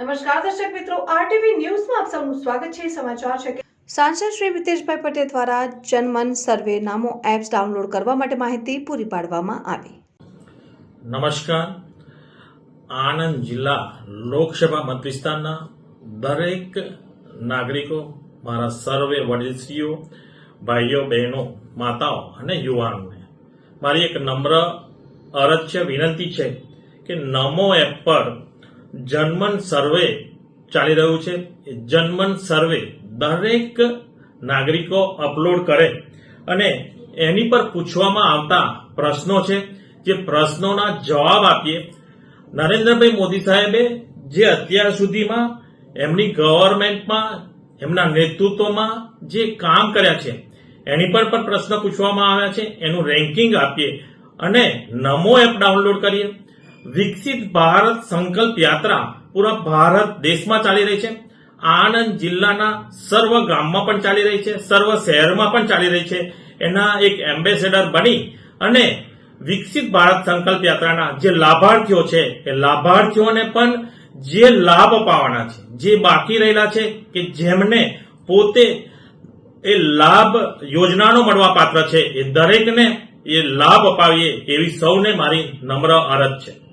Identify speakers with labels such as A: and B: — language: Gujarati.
A: નમસ્કાર, દર્શક મિત્રો આરટીવી ન્યૂઝમાં આપ સૌનું સ્વાગત છે. સમાચાર છે કે સાંસદ શ્રી મિતેશભાઈ પટેલ દ્વારા જનમન સર્વે નામો એપ્સ ડાઉનલોડ કરવા માટે માહિતી પૂરી પાડવામાં આવી.
B: નમસ્કાર. આણંદ જિલ્લા લોકસભા મત વિસ્તારના દરેક નાગરિકો, મારા સર્વે વડીલશ્રીઓ ભાઈઓ, બહેનો, માતાઓ અને યુવાનોને મારી એક નમ્ર અરજ છે વિનંતી છે કે નમો એપ પર જનમન સર્વે ચાલી રહ્યું છે. જન્મન સર્વે દરેક નાગરિકો અપલોડ કરે અને એની પર પૂછવામાં આવતા પ્રશ્નો છે જે પ્રશ્નોના જવાબ આપીએ. નરેન્દ્રભાઈ મોદી સાહેબે જે અત્યાર સુધીમાં એમની ગવર્મેન્ટમાં, એમના નેતૃત્વમાં જે કામ કર્યા છે, એની પર પણ પ્રશ્ન પૂછવામાં આવ્યા છે. એનું રેન્કિંગ આપીએ અને નમો એપ ડાઉનલોડ કરીએ. વિકસિત ભારત સંકલ્પ યાત્રા પૂરા ભારત દેશમાં ચાલી રહી છે. આણંદ જિલ્લાના સર્વ ગામમાં પણ ચાલી રહી છે, સર્વ શહેરમાં પણ ચાલી રહી છે. એના એક એમ્બેસેડર બની અને વિકસિત ભારત સંકલ્પ યાત્રાના જે લાભાર્થીઓ છે, એ લાભાર્થીઓને પણ જે લાભ અપાવવાના છે, જે બાકી રહેલા છે, કે જેમને પોતે એ લાભ યોજનાનો મળવા પાત્ર છે, એ દરેકને એ લાભ અપાવીએ એવી સૌને મારી નમ્ર અરજ છે.